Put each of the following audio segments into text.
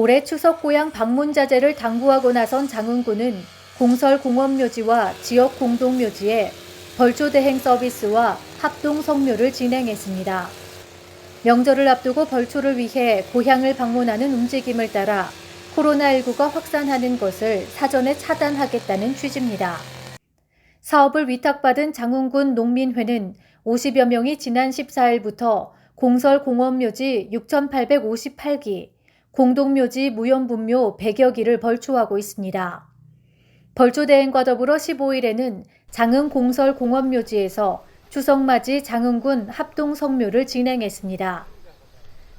올해 추석 고향 방문 자제를 당부하고 나선 장흥군은 공설 공원묘지와 지역 공동묘지에 벌초 대행 서비스와 합동 성묘를 진행했습니다. 명절을 앞두고 벌초를 위해 고향을 방문하는 움직임을 따라 코로나19가 확산하는 것을 사전에 차단하겠다는 취지입니다. 사업을 위탁받은 장흥군 농민회는 50여 명이 지난 14일부터 공설 공원묘지 6,858기, 공동묘지 무연분묘 100여 기를 벌초하고 있습니다. 벌초 대행과 더불어 15일에는 장흥 공설 공원묘지에서 추석맞이 장흥군 합동 성묘를 진행했습니다.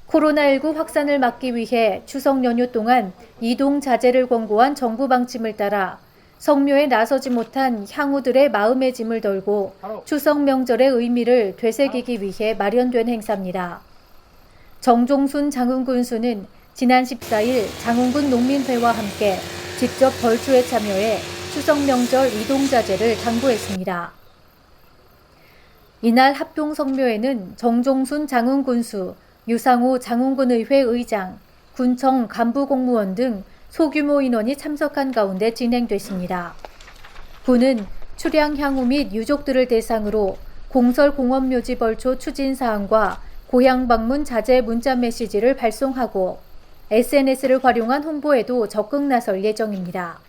코로나19 확산을 막기 위해 추석 연휴 동안 이동 자제를 권고한 정부 방침을 따라 성묘에 나서지 못한 향후들의 마음의 짐을 덜고 추석 명절의 의미를 되새기기 위해 마련된 행사입니다. 정종순 장흥군수는 지난 14일 장흥군 농민회와 함께 직접 벌초에 참여해 추석 명절 이동 자제를 당부했습니다. 이날 합동 성묘에는 정종순 장흥군수, 유상호 장흥군의회 의장, 군청 간부 공무원 등 소규모 인원이 참석한 가운데 진행됐습니다. 군은 출향 향후 및 유족들을 대상으로 공설 공원묘지 벌초 추진 사항과 고향 방문 자제 문자 메시지를 발송하고 SNS를 활용한 홍보에도 적극 나설 예정입니다.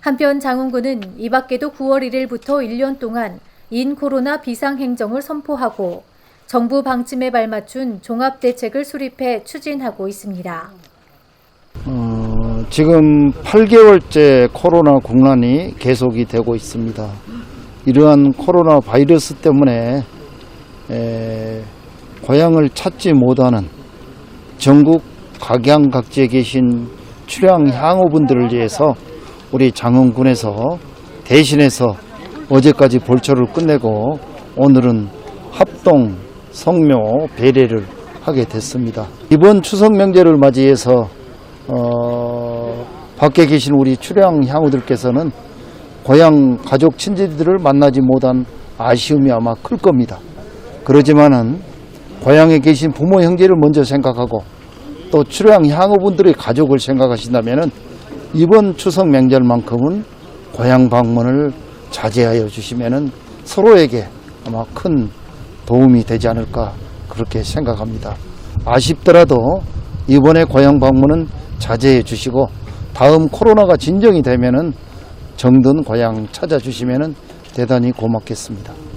한편 장흥군은 이 밖에도 9월 1일부터 1년 동안 인 코로나 비상행정을 선포하고 정부 방침에 발맞춘 종합대책을 수립해 추진하고 있습니다. 어, 지금 8개월째 코로나 국난이 계속이 되고 있습니다. 이러한 코로나 바이러스 때문에 에, 고향을 찾지 못하는 전국 각양각지에 계신 출향 향후분들을 위해서 우리 장흥군에서 대신해서 어제까지 볼초를 끝내고 오늘은 합동 성묘 배례를 하게 됐습니다. 이번 추석 명절을 맞이해서 어, 밖에 계신 우리 출향 향우들께서는 고향 가족 친지들을 만나지 못한 아쉬움이 아마 클 겁니다. 그러지만은 고향에 계신 부모 형제를 먼저 생각하고 또 출향 향후분들의 가족을 생각하신다면은 이번 추석 명절만큼은 고향 방문을 자제하여 주시면은 서로에게 아마 큰 도움이 되지 않을까 그렇게 생각합니다. 아쉽더라도 이번에 고향 방문은 자제해 주시고 다음 코로나가 진정이 되면은 정든 고향 찾아주시면은 대단히 고맙겠습니다.